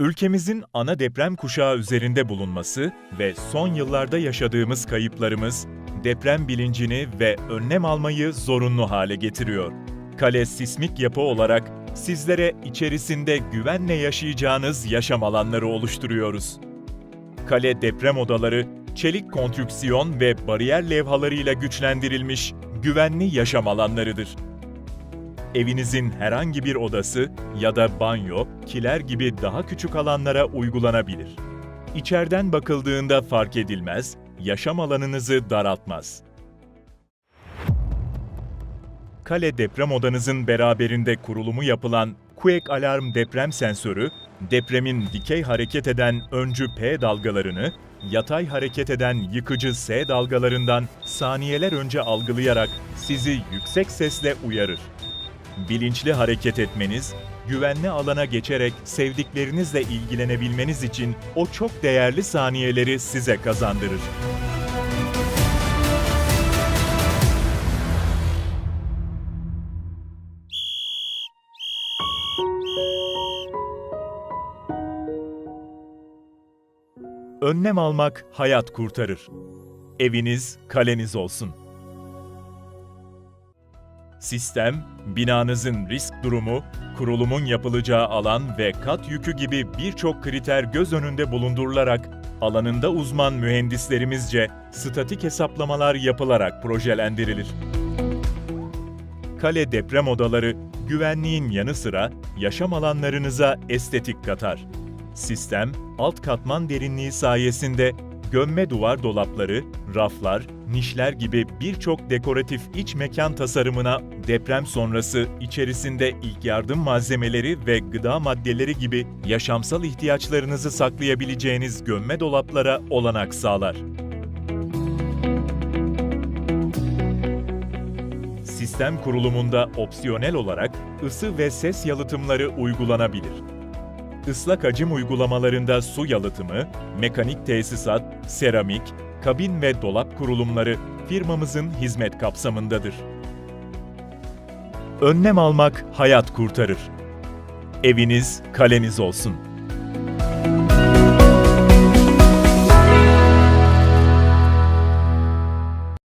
Ülkemizin ana deprem kuşağı üzerinde bulunması ve son yıllarda yaşadığımız kayıplarımız deprem bilincini ve önlem almayı zorunlu hale getiriyor. Kale sismik yapı olarak sizlere içerisinde güvenle yaşayacağınız yaşam alanları oluşturuyoruz. Kale deprem odaları, çelik konstrüksiyon ve bariyer levhalarıyla güçlendirilmiş güvenli yaşam alanlarıdır. Evinizin herhangi bir odası ya da banyo, kiler gibi daha küçük alanlara uygulanabilir. İçeriden bakıldığında fark edilmez, yaşam alanınızı daraltmaz. Kale deprem odanızın beraberinde kurulumu yapılan Quake Alarm deprem sensörü, depremin dikey hareket eden öncü P dalgalarını, yatay hareket eden yıkıcı S dalgalarından saniyeler önce algılayarak sizi yüksek sesle uyarır. Bilinçli hareket etmeniz, güvenli alana geçerek sevdiklerinizle ilgilenebilmeniz için o çok değerli saniyeleri size kazandırır. Önlem almak hayat kurtarır. Eviniz kaleniz olsun. Sistem, binanızın risk durumu, kurulumun yapılacağı alan ve kat yükü gibi birçok kriter göz önünde bulundurularak alanında uzman mühendislerimizce statik hesaplamalar yapılarak projelendirilir. Kale deprem odaları güvenliğin yanı sıra yaşam alanlarınıza estetik katar. Sistem, alt katman derinliği sayesinde gömme duvar dolapları, raflar, nişler gibi birçok dekoratif iç mekan tasarımına deprem sonrası içerisinde ilk yardım malzemeleri ve gıda maddeleri gibi yaşamsal ihtiyaçlarınızı saklayabileceğiniz gömme dolaplara olanak sağlar. Sistem kurulumunda opsiyonel olarak ısı ve ses yalıtımları uygulanabilir. Islak hacim uygulamalarında su yalıtımı, mekanik tesisat, seramik, kabin ve dolap kurulumları firmamızın hizmet kapsamındadır. Önlem almak hayat kurtarır. Eviniz kaleniz olsun.